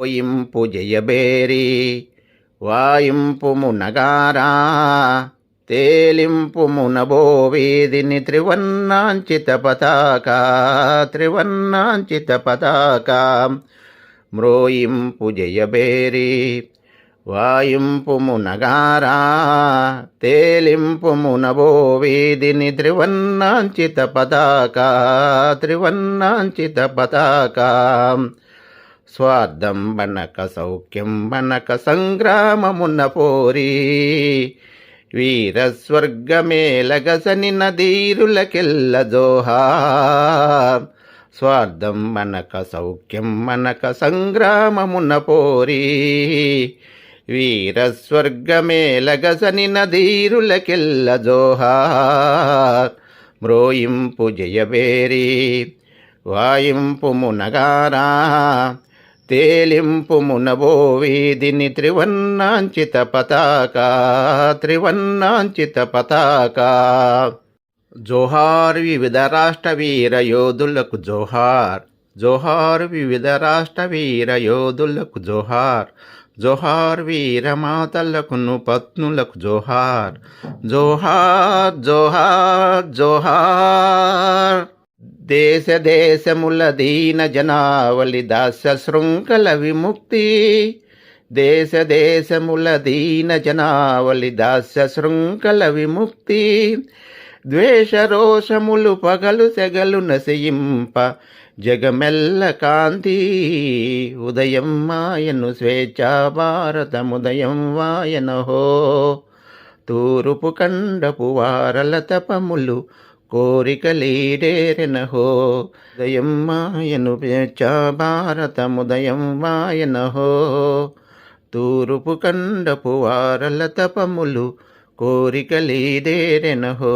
ఓయింపు జయబేరి వాయింపు మునగారా తేలింపు మునబో వీధిని త్రివర్ణాంచిత పతాక త్రివర్ణాంచిత పతాక. మ్రోయింపు జయబేరి వాయింపు మునగారా తేలింపు మునబో వీధిని త్రివర్ణాంచిత పతాక త్రివర్ణాంచిత పతాక. స్వార్థం బనక సౌఖ్యం బనక సంగ్రామమున్న పోరి. వీరస్వర్గమేలగసని నదీరులకెల్ల జోహా. స్వార్థం మనక సౌఖ్యం మనక సంగ్రామమున పోరి. వీరస్వర్గమేలగసని నదీరులకెల్ల జోహా. మ్రోయింపు జయబేరీ వాయింపు మునగారా తేలింపు వీధిని త్రివర్ణాంచిత పతాక త్రివర్ణాంచిత పతాక. జోహార్ వివిధ రాష్ట్ర వీర యోధులకు జోహార్ జోహార్ వివిధ రాష్ట్ర వీర యోధులకు జోహార్ జోహార్ వీరమాతలకును పత్నులకు జోహార్. జోహార్ జోహార్ జోహార్. దేశ దేశముల దీన జనావళి దాస శృంఖల విముక్తి. దేశ దేశముల దీన జనావళి దాస్య శృంఖల విముక్తి. ద్వేష రోషములు పగలు సెగలు నశయింప జగమెల్ల కాంతి ఉదయం మాయను స్వేచ్ఛా భారతముదయం వాయనహో. తూరుపు కండపు వారల తపములు కోరికలీడేరెనహో ఉదయం మాయను స్వేచ్ఛా భారతముదయం వాయనహో. తూరుపు కండపు వారల తపములు కోరికలీడేరెనహో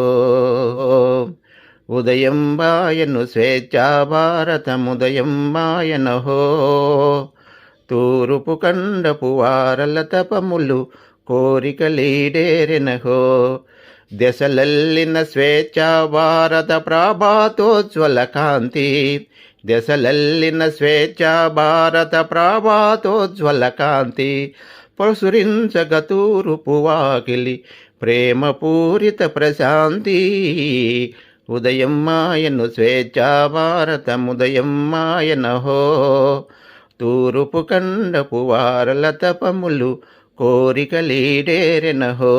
ఉదయం వాయను స్వేచ్ఛా భారతముదయం వాయనహో. తూరుపు కండపు వారల తపములు కోరికలీడేరెనహో దశలల్లిన స్వేచ్ఛా భారత ప్రభాతోజ్వల కాంతి దశలల్లిన స్వేచ్ఛా భారత ప్రభాతోజ్వల కాంతి ప్రసురించగతూరుపు వాకిలి ప్రేమ పూరిత ప్రశాంతి ఉదయం మాయను స్వేచ్ఛా భారతముదయం మాయనహో తూరుపు కండపు వారల తపములు కోరికలీడేరెనహో